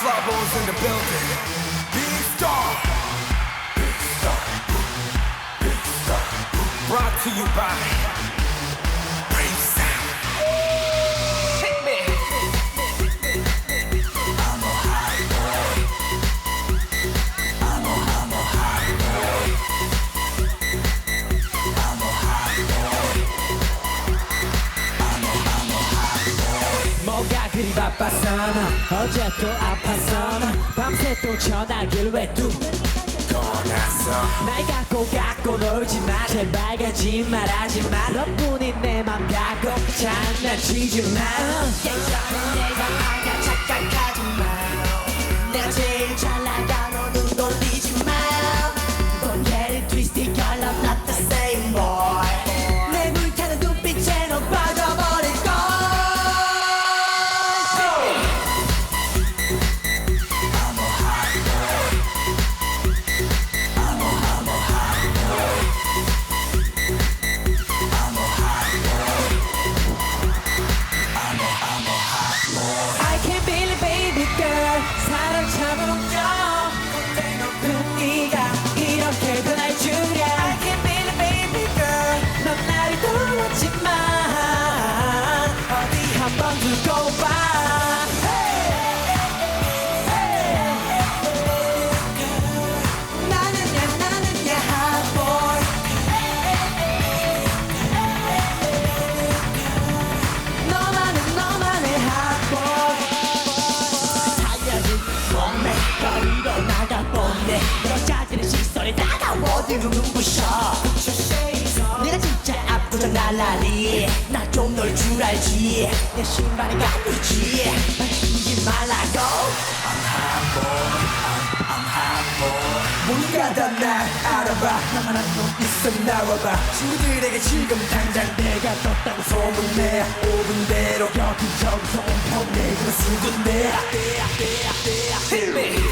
flubbles in the building. Big star. Big star. Big star. Brought to you by 그리 바빴어나. 어제 또 아팠어나. 밤새 또 전화기를 떠났어. 날 갖고 갖고 놀지 마. 제발 가지 말하지 마. 너뿐인 내맘 갖고 장난치지 마. 예전에 내가 아가 착각하지 마. 내가 제일 잘 나가 I can't believe baby 다가워들고 눈부셔. 내가 진짜 압도적 날라리 나좀놀줄 알지. 내 신발이 가쁘지. 만지지 말라고. 날 알아봐. 나만 한놈 있어 나와봐. 친구들에게 지금 당장 내가 떴다고 소문내 5분대로 여기저기서 온평 내기는 수군대. Hit me